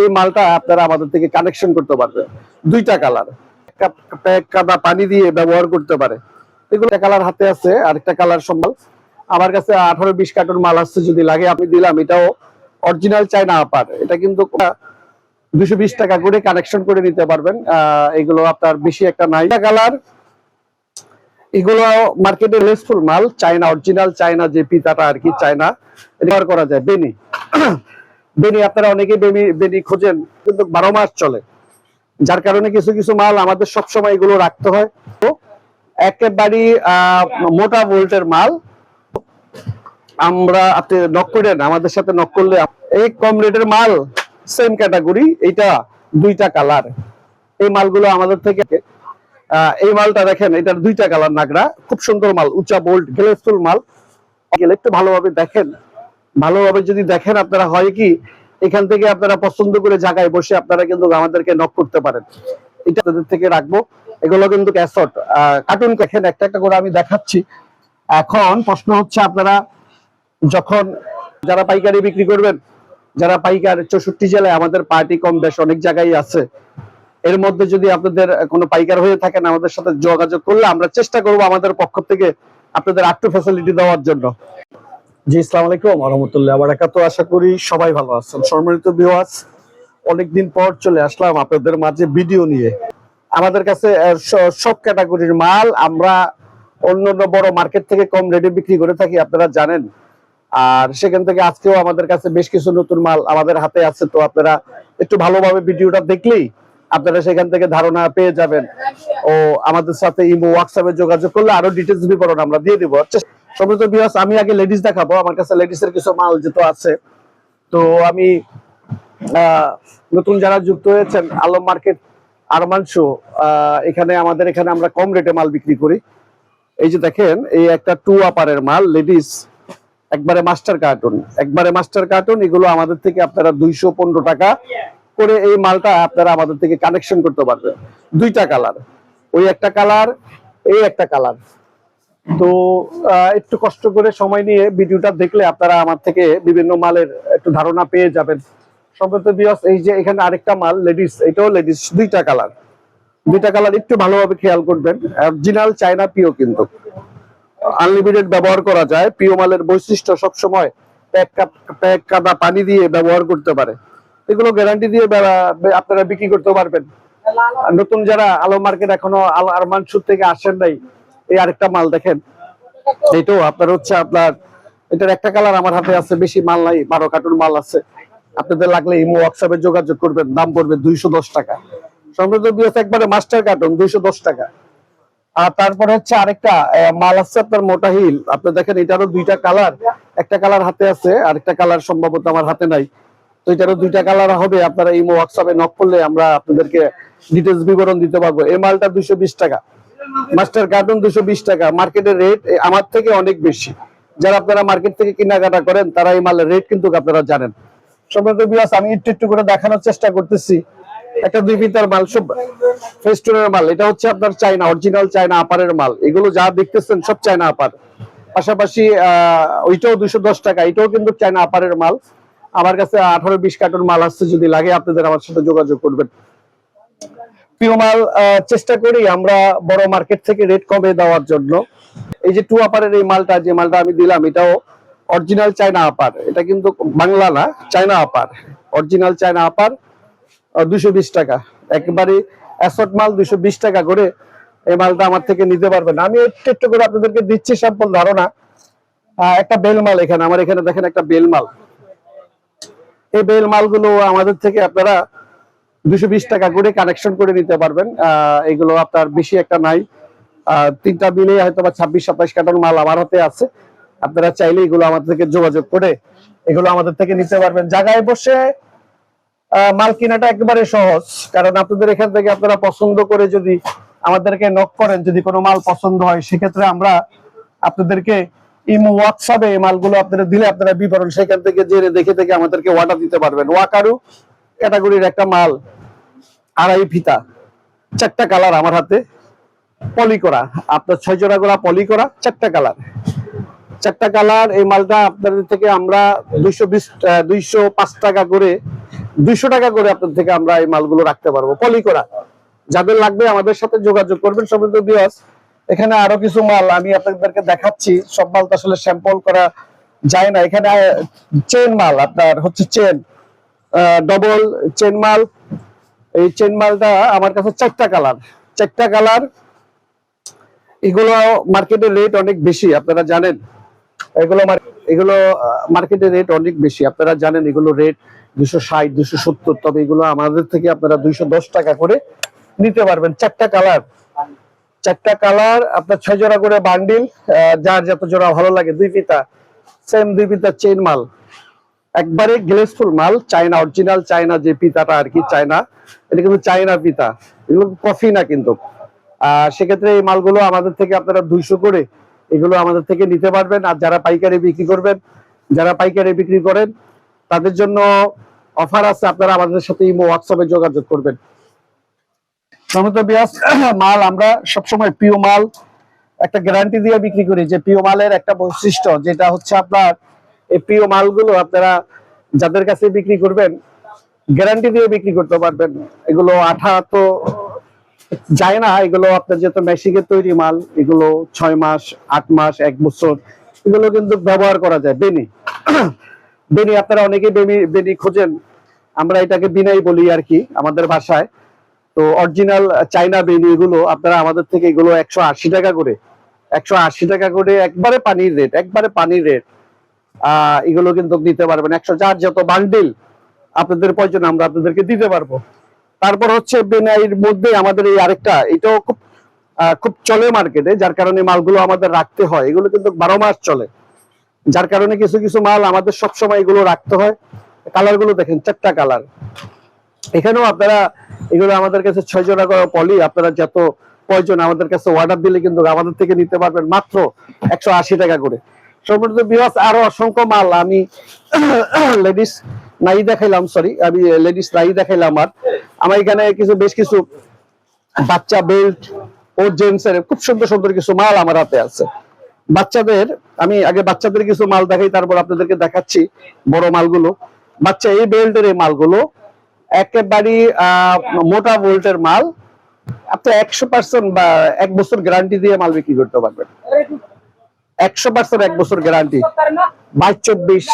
এই মালটা আপনারা আমাদের থেকে কানেকশন করতে পারবেন দুইটা কালার কাদা পানি দিয়ে ব্যবহার করতে পারে। এগুলো কালার হাতে আছে, আরেকটা কালার সম্বল। আমার কাছে আঠারো বিশ কার্টুন মাল আসছে, যদি লাগে আমি দিলাম, এটাও অরিজিনাল চাইনা আপার এটা কিন্তু দুশো বিশ টাকা করে কানেকশন করে নিতে পারবেন। এগুলো আপনার বেশি একটা নাই। কালার এগুলো মার্কেটে লেসফুল মাল চায়না অরিজিনাল চায়না যে পিতাটা আর কি চায়না ব্যবহার করা যায় বেনি বেনি আপনারা অনেকে বেনি বেনি খোঁজেন, কিন্তু বারো মাস চলে। যার কারণে কিছু কিছু মাল আমাদের সবসময় এগুলো রাখতে হয়। তো একেবারে মোটা ভোল্টের মাল। আমরা আপনি নক করেন, আমাদের সাথে নক করলে এই কম রেটের মাল সেম ক্যাটাগরি এটা দুইটা কালার এই মালগুলো আমাদের থেকে এই মালটা দেখেন, এটার দুইটা কালার নাগরা। খুব সুন্দর মাল, উঁচা বোল্ট গ্লেসফুল মাল। গেলে একটু ভালোভাবে দেখেন। ভালোভাবে যদি দেখেন আপনারা হয় কি, এখান থেকে আপনারা পছন্দ করে জায়গায় বসে আপনারা কিন্তু আমাদেরকে নক করতে পারেন। এটা তাদের থেকে রাখব। এগুলো কিন্তু ক্যাসট কার্টুন দেখেন, একটা একটা করে আমি দেখাচ্ছি। এখন প্রশ্ন হচ্ছে আপনারা যখন যারা পাইকারি বিক্রি করবেন, যারা পাইকার চৌষট্টি জেলায়, আমাদের পার্টি কম বেশ অনেক জায়গায় আছে। এর মধ্যে যদি আপনাদের কোনো পাইকার হয়ে থাকেন, আমাদের সাথে যোগাযোগ করলে আমরা চেষ্টা করব আমাদের পক্ষ থেকে আপনাদের আটটু ফ্যাসিলিটি দেওয়ার জন্য। জি, আসসালামু আলাইকুম রহমতুল্লাহ আবার একাত্তর আশা করি সবাই ভালো আছেন। সম্মানিত অনেকদিন পর চলে আসলাম আপনাদের মাঝে ভিডিও নিয়ে। আমাদের কাছে সব ক্যাটাগরির মাল আমরা অন্য অন্য বড় মার্কেট থেকে কম রেটে বিক্রি করে থাকি, আপনারা জানেন। আর সেখান থেকে আজকেও আমাদের কাছে বেশ কিছু নতুন মাল আমাদের হাতে আছে, তো আপনারা একটু ভালোভাবে ভিডিওটা দেখলেই আপনারা সেখান থেকে ধারণা পেয়ে যাবেন। ও আমাদের সাথে ইমো হোয়াটসঅ্যাপে যোগাযোগ করলে আরও ডিটেলস বিবরণ আমরা দিয়ে দিব। আমি আগে লেডিস দেখাবো। আমার কাছে কিছু মাল আছে, তো আমি নতুন যারা যুক্ত হয়েছেন, আলম মার্কেট আরমানশো এখানে আমাদের, এখানে আমরা কম রেটে মাল বিক্রি করি। এই যে দেখেন, এই একটা টু আপারের মাল লেডিস একবারে মাস্টার কার্টুন একবারে মাস্টার কার্টুন এগুলো আমাদের থেকে আপনারা দুইশো পনেরো টাকা করে এই মালটা আপনারা আমাদের থেকে কানেকশন করতে পারবেন। দুইটা কালার ওই একটা কালার এই একটা কালার তো একটু কষ্ট করে সময় নিয়ে ভিডিওটা দেখলে আপনারা আমার থেকে বিভিন্ন মালের একটু ধারণা পেয়ে যাবেন। সম্ভবত বিয়স, এই যে এখানে আরেকটা মাল, লেডিস, এটাও লেডিস, দুইটা কালার। দুইটা কালার একটু ভালোভাবে খেয়াল করবেন। অরিজিনাল চায়না পিও কিন্তু। আনলিমিটেড ব্যবহার করা যায়। পিও মালের বৈশিষ্ট্য সবসময় প্যাক প্যাক কাদা পানি দিয়ে ব্যবহার করতে পারে। এগুলো গ্যারান্টি দিয়ে আপনারা বিক্রি করতে পারবেন। নতুন যারা আলো মার্কেট এখনও আল আরমানসুর থেকে আসেন নাই এই আরেকটা মাল দেখেন। এটাও আপনার হচ্ছে আপনার, এটার একটা কালার আমার হাতে আছে, বেশি মাল নাই, বারো কার্টুন মাল আছে। আপনাদের লাগলে ইমো হোয়াটসঅ্যাপে যোগাযোগ করবেন, দাম পড়বে দুইশো দশ টাকা। সমৃদ্ধ একবারে মাস্টার কার্টুন দুইশো দশ টাকা। আর তারপরে হচ্ছে আরেকটা মাল আছে আপনার মোটা হিল। আপনি দেখেন, এটারও দুইটা কালার একটা কালার হাতে আছে, আরেকটা কালার সম্ভবত আমার হাতে নাই। তো এটারও দুইটা কালার হবে, আপনারা ইমো হোয়াটসঅ্যাপে নক করলে আমরা আপনাদেরকে ডিটেলস বিবরণ দিতে পারব। এই মালটা দুইশো বিশ টাকা। মাস্টার কার্টুন দুশো বিশ টাকা। মার্কেটের রেট আমার থেকে অনেক বেশি। যারা আপনারা মার্কেট থেকে কেনাকাটা করেন, তারা এই মালের রেট কিন্তু আপনারা জানেন। আমি একটু একটু করে দেখানোর চেষ্টা করতেছি। একটা দুই ফিতার মাল, সব ফেস্টুনের মাল। এটা হচ্ছে আপনার চাইনা অরিজিনাল চাইনা আপারের মাল। এগুলো যা দেখতেছেন, সব চাইনা আপার। পাশাপাশি, আহ, ওইটাও দুশো দশ টাকা। এটাও কিন্তু চাইনা আপারের মাল। আমার কাছে আঠারো বিশ কার্টুন মাল আসছে, যদি লাগে আপনাদের আমার সাথে যোগাযোগ করবেন। প্রিয় মাল চেষ্টা করি আমরা বড় মার্কেট থেকে রেট কমে দেওয়ার জন্য। এই যে টু আপারের এই মালটা, যে মালটা আমি দিলাম, এটাও অরিজিনাল চায়না আপার এটা কিন্তু বাংলা না China upper original China upper দুশো বিশ টাকা। একেবারে অ্যাসট মাল দুশো বিশ টাকা করে এই মালটা আমার থেকে নিতে পারবেন আমি একটু একটু করে আপনাদেরকে দিচ্ছি স্যাম্পল ধারণা। একটা বেল মাল এখানে, আমার এখানে দেখেন একটা বেল মাল। এই বেল মালগুলো আমাদের থেকে আপনারা দুশো বিশ টাকা করে কানেকশন করে নিতে পারবেন। এগুলো আপনার বেশি একটা নাই। তিনটা মিলে হয়তো বা ছাব্বিশ সাতাশ কাটার মাল আমার হাতে আছে। আপনারা চাইলে এগুলো আমাদের থেকে যোগাযোগ করে এগুলো আমাদের থেকে নিতে পারবেন। জায়গায় বসে মাল কেনাটা একেবারে সহজ। কারণ আপনাদের এখান থেকে আপনারা পছন্দ করে যদি আমাদেরকে নক করেন, যদি কোনো মাল পছন্দ হয়, সেক্ষেত্রে আমরা আপনাদেরকে ইমো হোয়াটসঅ্যাপে মালগুলো আপনারা দিলে আপনারা বিবরণ সেখান থেকে জেনে দেখে থেকে আমাদেরকে অর্ডার দিতে পারবেন। ওয়াকারু ক্যাটাগরির একটা মাল। আড়াই ফিতা, চারটা কালার আমার হাতে, পলি করা। আপনার ছয় জোড়া করা পলি করা, চারটা কালার। চারটা কালার, এই মালটা আপনাদের থেকে আমরা দুইশো বিশ দুইশো পাঁচ টাকা করে, দুইশো টাকা করে আপনার থেকে আমরা এই মালগুলো রাখতে পারব, পলি করা। যাদের লাগবে আমাদের সাথে যোগাযোগ করবেন, সমৃদ্ধ বিয়াস। এখানে আরও কিছু মাল আমি আপনাদেরকে দেখাচ্ছি, সব মাল তো আসলে স্যাম্পল করা যায় না। এখানে চেন মাল, আপনার হচ্ছে চেন ডবল চেন মাল এই চেন মালটা আমার কাছে চারটা কালার চারটা কালার এগুলো মার্কেটের রেট অনেক বেশি, আপনারা জানেন। এগুলো এগুলো মার্কেটের রেট অনেক বেশি, আপনারা জানেন এগুলো রেট দুশো ষাট, দুশো সত্তর, তবে এগুলো আমাদের থেকে আপনারা দুইশো দশ টাকা করে নিতে পারবেন। চারটা কালার চারটা কালার আপনার ছয় জোড়া করে বান্ডিল যার যত জোড়া ভালো লাগে, দুই পিতা সেম দুই পিতা চেইন মাল। একবারে গ্লেসফুল মাল, চায়না অরিজিনাল চায়না যে পিতাটা আর কি, চায়না, এটা কিন্তু চায়না পিতা। এগুলো কফি না কিন্তু। আহ সেক্ষেত্রে এই মালগুলো আমাদের থেকে আপনারা দুইশো করে এগুলো আমাদের থেকে নিতে পারবেন। আর যারা পাইকারি বিক্রি করবেন, যারা পাইকারি বিক্রি করেন, তাদের জন্য অফার আছে, আপনারা আমাদের সাথে ইমো হোয়াটসঅ্যাপে যোগাযোগ করবেন। সমস্ত বিয়াস, মাল আমরা সবসময় প্রিয় মাল, একটা গ্যারান্টি দিয়ে বিক্রি করি যে প্রিয় মালের একটা বৈশিষ্ট্য, যেটা হচ্ছে আপনার এই প্রিয় মালগুলো আপনারা যাদের কাছে বিক্রি করবেন গ্যারান্টি দিয়ে বিক্রি করতে পারবেন। এগুলো আঠা তো যায় না, এগুলো আপনার যেহেতু মেশিনের তৈরি মাল, এগুলো ছয় মাস, আট মাস, এক বছর, এগুলো কিন্তু ব্যবহার করা যায়। বেনি বেনি আপনারা অনেকেই বেনি বেনি খোঁজেন, আমরা এটাকে বিনাই বলি আর কি, আমাদের ভাষায়। তো অরিজিনাল চাইনা বেনি এগুলো আপনারা আমাদের থেকে এগুলো একশো আশি টাকা করে, একশো আশি টাকা করে একবারে পানির রেট একবারে পানির রেট এগুলো কিন্তু নিতে পারবেন। একশো যার যত বান্ডিল আপনাদের প্রয়োজন, আমরা আপনাদেরকে দিতে পারব। তারপর হচ্ছে বেনাইয়ের মধ্যে আমাদের এই আরেকটা, এটাও খুব খুব চলে মার্কেটে যার কারণে মালগুলো আমাদের রাখতে হয়। এগুলো কিন্তু বারো মাস চলে। যার কারণে কিছু কিছু মাল আমাদের সবসময় এগুলো রাখতে হয়। কালারগুলো দেখেন, চারটা কালার। এখানেও আপনারা, এগুলো আমাদের কাছে ছয় জোড়া করে পলি আপনারা যত প্রয়োজন আমাদের কাছে অর্ডার দিলে কিন্তু আমাদের থেকে নিতে পারবেন মাত্র একশো আশি টাকা করে। বিভাস আরও অসংখ্য মাল আমি লেডিস নাই দেখাইলাম সরি আমি লেডিস নাই দেখাইলাম আমার এখানে কিছু, বেশ কিছু বাচ্চা বেল্ট ও জেন্টস এর খুব সুন্দর সুন্দর কিছু মাল আমার হাতে আছে। বাচ্চাদের, আমি আগে বাচ্চাদের কিছু মাল দেখাই, তারপর আপনাদেরকে দেখাচ্ছি বড় মালগুলো। বাচ্চা এই বেল্টের এই মালগুলো, একেবারে মোটা ভোল্টের মাল, আপনি একশো পার্সেন্ট বা এক বছর গ্যারান্টি দিয়ে মাল বিক্রি করতে পারবেন। একশো পার্সেন্ট এক বছর গ্যারান্টি বাইশ চব্বিশ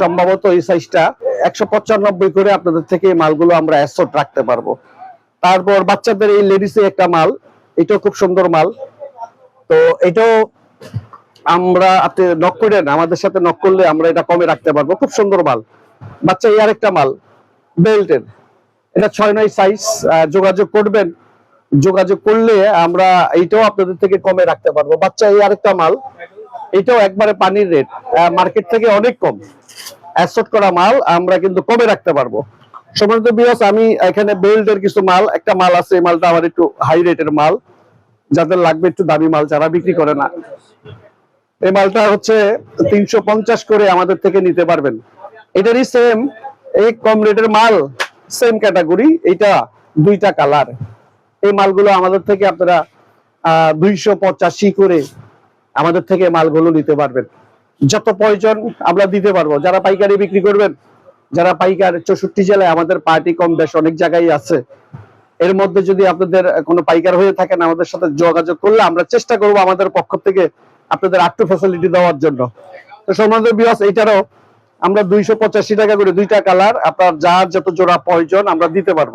সম্ভবত এই সাইজটা একশো পঁচানব্বই করে আপনাদের থেকে মালগুলো আমরা রাখতে পারব। তারপর বাচ্চাদের এই লেডিসে একটা মাল। এটাও খুব সুন্দর মাল। তো এটাও আমরা আপনি নক করেন আমাদের সাথে নক করলে আমরা এটা কমে রাখতে পারব। খুব সুন্দর মাল। বাচ্চা, এই আরেকটা মাল বেল্টের এটা ছয় নয় সাইজ যোগাযোগ করবেন। যোগাযোগ করলে আমরা এইটাও আপনাদের থেকে কমে রাখতে পারব। বাচ্চা, এই আরেকটা মাল। এটাও একবারে পানির রেট মার্কেট থেকে অনেক কম। অ্যাসট করা মাল, আমরা কিন্তু কমে রাখতে পারব। সম্মানিত বিয়স আমি এখানে বেল্টের কিছু মাল, একটা মাল আছে, এই মালটা আমার একটু হাই রেটের মাল। যাদের লাগবে একটু দামি মাল, যারা বিক্রি করে না। এই মালটা হচ্ছে তিনশো পঞ্চাশ করে আমাদের থেকে নিতে পারবেন। এটারই সেম এই কম রেটের মাল সেম ক্যাটাগরি এটা দুইটা কালার এই মালগুলো আমাদের থেকে আপনারা দুইশো পঁচাশি করে আমাদের থেকে মালগুলো নিতে পারবেন। যত প্রয়োজন আমরা দিতে পারব। যারা পাইকারি বিক্রি করবেন, যারা পাইকার, চৌষট্টি জেলায় আমাদের পার্টি কম বেশ অনেক জায়গায় আছে। এর মধ্যে যদি আপনাদের কোনো পাইকার হয়ে থাকেন, আমাদের সাথে যোগাযোগ করলে আমরা চেষ্টা করব আমাদের পক্ষ থেকে আপনাদের আটটু ফ্যাসিলিটি দেওয়ার জন্য। তো সম্বন্ধে বিয়াস এইটারও আমরা দুইশো পঁচাশি টাকা করে দুইটা কালার আপনার যার যত জোড়া প্রয়োজন আমরা দিতে পারব।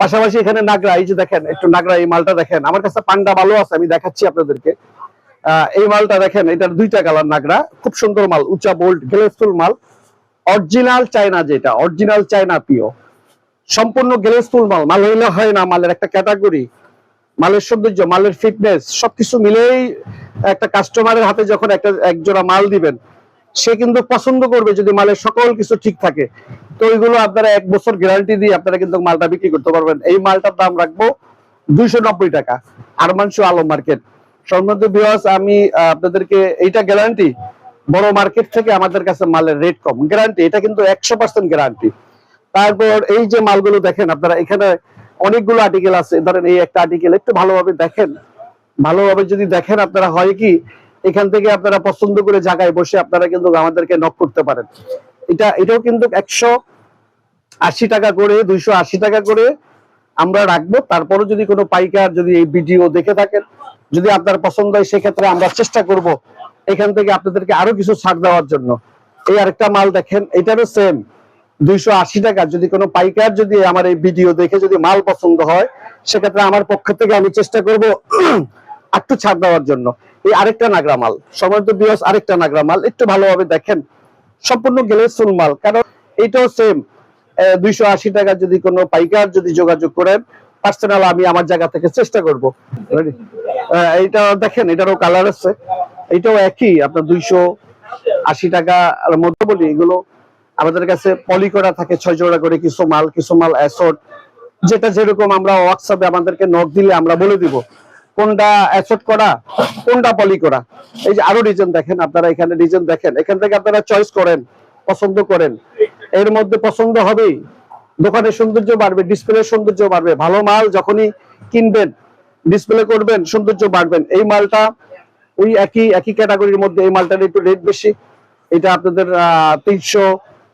পাশাপাশি এখানে নাগরা, এই যে দেখেন, একটু নাগরা এই মালটা দেখেন। আমার কাছে পান্ডা ভালো আছে, আমি দেখাচ্ছি আপনাদেরকে। এই মালটা দেখেন, এটার দুইটা কালার নাগরা খুব সুন্দর মাল, উঁচা বোল্ট গ্লেসফুল মাল। অরিজিনাল চায়না যেটা অরিজিনাল চায়না পিও সম্পূর্ণ গ্লেসফুল মাল মাল হইলে হয় না মালের একটা ক্যাটাগরি মালের সৌন্দর্য, মালের ফিটনেস সবকিছু মিলেই একটা কাস্টমারের হাতে যখন একটা একজোড়া মাল দিবেন, সে কিন্তু পছন্দ করবে যদি মালের সকল কিছু ঠিক থাকে। তো ওইগুলো আপনারা এক বছর গ্যারান্টি দিয়ে আপনারা কিন্তু মালটা বিক্রি করতে পারবেন। এই মালটার দাম রাখব দুইশো নব্বই টাকা। আরমানশু আলম মার্কেট। সম্বন্ধ বিহাস আমি আপনাদেরকে এইটা গ্যারান্টি বড় মার্কেট থেকে আমাদের কাছে মালের রেট কম। গ্যারান্টি এটা কিন্তু একশো পার্সেন্ট গ্যারান্টি তারপর এই যে মালগুলো দেখেন, আপনারা এখানে অনেকগুলো আর্টিকেল আছে। ধরেন এই একটা আর্টিকেল একটু ভালোভাবে দেখেন। ভালোভাবে যদি দেখেন, আপনারা হয় কি, এখান থেকে আপনারা পছন্দ করে জায়গায় বসে আপনারা কিন্তু আমাদেরকে নক করতে পারেন। এটা, এটাও কিন্তু একশো আশি টাকা করে, দুইশো আশি টাকা করে আমরা রাখব। তারপরে যদি কোনো পাইকার যদি এই ভিডিও দেখে থাকেন যদি আপনার পছন্দ হয়, সেক্ষেত্রে আমরা চেষ্টা করব এখান থেকে আপনাদেরকে আরও কিছু ছাড় দেওয়ার জন্য। এই আরেকটা মাল দেখেন, এটারও সেম দুইশো আশি টাকা। যদি কোনো পাইকার যদি আমার এই ভিডিও দেখে যদি মাল পছন্দ হয়, সেক্ষেত্রে আমার পক্ষ থেকে আমি চেষ্টা করব একটু ছাড় দেওয়ার জন্য। এই আরেকটা নাগরা মাল। সময় বিয়স, আরেকটা নাগরা মাল। একটু ভালোভাবে দেখেন, সম্পূর্ণ গ্লেসফুল মাল। কারণ এটাও সেম দুইশো আশি টাকা যদি কোনো পাইকার যদি যোগাযোগ করেন পার্সোনাল আমি আমার জায়গা থেকে চেষ্টা করব। এইটা দেখেন, এটারও কালার আছে। এটাও একই, আপনার দুইশো আশি টাকা মধ্যে বলি, এগুলো আমাদের কাছে পলি করা থাকে, ছয় জোড়া করে কিছু মাল কিছু মাল অ্যাসোট যেটা যেরকম আমরা হোয়াটসঅ্যাপে আমাদেরকে নক দিলে আমরা বলে দিব, কোনটা অ্যাসোট করা, কোনটা পলি করা। এই যে আরও ডিজাইন দেখেন, আপনারা এখানে ডিজাইন দেখেন। এখান থেকে আপনারা চয়েস করেন, পছন্দ করেন। এর মধ্যে পছন্দ হবেই। দোকানের সৌন্দর্য বাড়বে ডিসপ্লে সৌন্দর্য বাড়বে, ভালো মাল যখনই কিনবেন ডিসপ্লে করবেন, সৌন্দর্য বাড়বেন। এই মালটা ওই একই একই ক্যাটাগরির মধ্যে এই মালটার একটু রেট বেশি। এটা আপনাদের তিনশো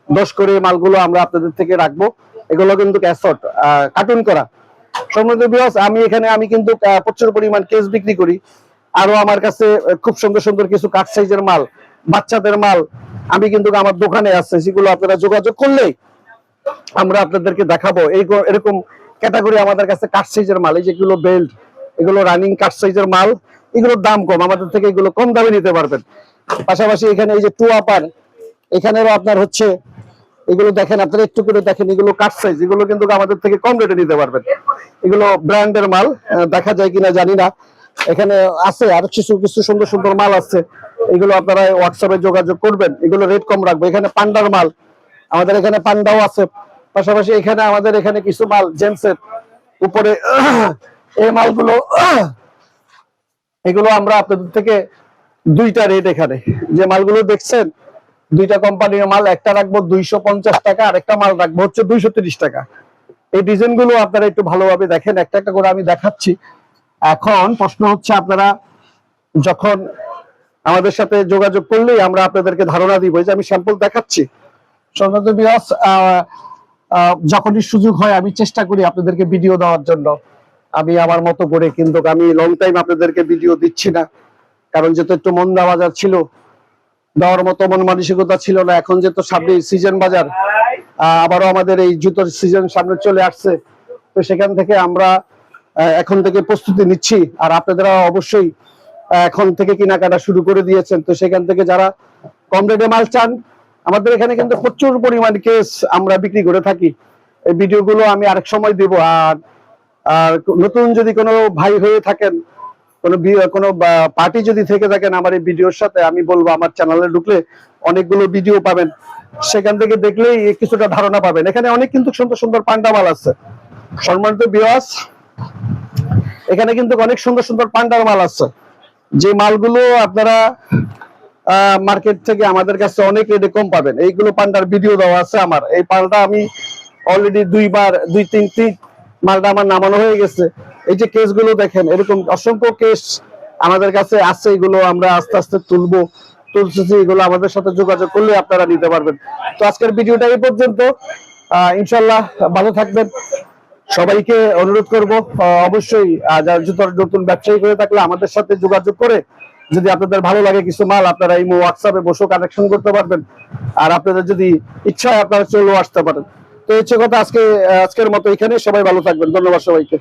দশ করে মালগুলো আমরা আপনাদের থেকে রাখব। এগুলো কিন্তু ক্যাসট কার্টুন করা। সম্মানিত বিয়স আমি এখানে, আমি কিন্তু প্রচুর পরিমাণ কেস বিক্রি করি। আরও আমার কাছে খুব সুন্দর সুন্দর কিছু কাঠ সাইজের মাল, বাচ্চাদের মাল, আমি কিন্তু আমার দোকানে আছে সেগুলো আপনারা যোগাযোগ করলেই আমরা আপনাদেরকে দেখাবো। এই এরকম ক্যাটাগরি আমাদের কাছে কাঠ সাইজের মাল। এই যেগুলো বেল্ট এগুলো রানিং কাঠ সাইজের মাল, এগুলোর দাম কম। আমাদের থেকে এগুলো কম দামে নিতে পারবেন। পাশাপাশি এখানে এই যে টু আপার এখানেরও আপনার হচ্ছে, এগুলো দেখেন, আপনারা একটু করে দেখেন, এগুলো কাঠ সাইজ এগুলো কিন্তু আমাদের থেকে কম রেটে নিতে পারবেন। এগুলো ব্র্যান্ডের মাল দেখা যায় কিনা জানি না। এখানে আছে, আর কিছু কিছু সুন্দর সুন্দর মাল আছে। এগুলো আপনারা হোয়াটসঅ্যাপে যোগাযোগ করবেন। এগুলো রেট কম রাখব। এখানে পান্ডার মাল আমাদের এখানে পান্ডাও আছে। পাশাপাশি এখানে আমাদের এখানে কিছু মাল জেন্টসের উপরে এই মালগুলো এগুলো আমরা আপনাদের থেকে দুইটা রেট এখানে। যে মালগুলো দেখছেন, দুইটা কোম্পানির মাল, একটা রাখব দুইশো পঞ্চাশ টাকা আর একটা মাল রাখব হচ্ছে দুইশো তিরিশ টাকা। এই ডিজাইনগুলো আপনারা একটু ভালোভাবে দেখেন, একটা একটা করে আমি দেখাচ্ছি। এখন প্রশ্ন হচ্ছে আপনারা যখন আমাদের সাথে যোগাযোগ করলেই আমরা আপনাদেরকে ধারণা দিব। যে আমি স্যাম্পল দেখাচ্ছি। বিয়াস যখনই সুযোগ হয়, আমি চেষ্টা করি আপনাদেরকে ভিডিও দেওয়ার জন্য। আমি আমার মতো করে, কিন্তু আমি লং টাইম আপনাদেরকে ভিডিও দিচ্ছি না। কারণ যেহেতু একটু মন্দা বাজার ছিল, দেওয়ার মতো মন মানসিকতা ছিল না। এখন যেহেতু সামনে সিজন বাজার আবারও আমাদের এই জুতোর সিজন সামনে চলে আসছে। তো সেখান থেকে আমরা এখন থেকে প্রস্তুতি নিচ্ছি। আর আপনারা অবশ্যই এখন থেকে কেনাকাটা শুরু করে দিয়েছেন। তো সেখান থেকে যারা কম রেটে মাল চান আমাদের এখানে কিন্তু প্রচুর পরিমাণ কেস আমরা বিক্রি করে থাকি। এই ভিডিওগুলো আমি আরেক সময় দিব। আর আর নতুন যদি কোনো ভাই হয়ে থাকেন, কোনো কোনো পার্টি যদি থেকে থাকেন আমার এই ভিডিওর সাথে, আমি বলব আমার চ্যানেলে ঢুকলে অনেকগুলো ভিডিও পাবেন। সেখান থেকে দেখলেই কিছুটা ধারণা পাবেন। এখানে অনেক কিন্তু সুন্দর সুন্দর পান্ডা মাল আছে। সম্মানিত বিয়াস এখানে কিন্তু অনেক সুন্দর সুন্দর পান্ডার মাল আছে। যে মালগুলো আপনারা মার্কেট থেকে আমাদের কাছে অনেক রেটে কম পাবেন। এইগুলো পান্ডার ভিডিও দেওয়া আছে আমার। এই পালটা আমি অলরেডি দুইবার, দুই, তিন তিন মালটা আমার নামানো হয়ে গেছে। এই যে কেসগুলো দেখেন, এরকম অসংখ্য কেস আমাদের কাছে আছে, এগুলো আমরা আস্তে আস্তে তুলবো। তুলতেছি, এগুলো আমাদের সাথে যোগাযোগ করলে আপনারা নিতে পারবেন। তো আজকের ভিডিওটা এই পর্যন্ত। ইনশাল্লাহ ভালো থাকবেন। সবাইকে অনুরোধ করব অবশ্যই নতুন ব্যবসায়ী করে থাকলে আমাদের সাথে যোগাযোগ করে যদি আপনাদের ভালো লাগে কিছু মাল, আপনারা এই হোয়াটসঅ্যাপে বসেও কানেকশন করতে পারবেন। আর আপনাদের যদি ইচ্ছা হয়, আপনারা চলেও আসতে পারেন। তো হচ্ছে কথা, আজকে, আজকের মতো এখানে সবাই ভালো থাকবেন। ধন্যবাদ সবাইকে।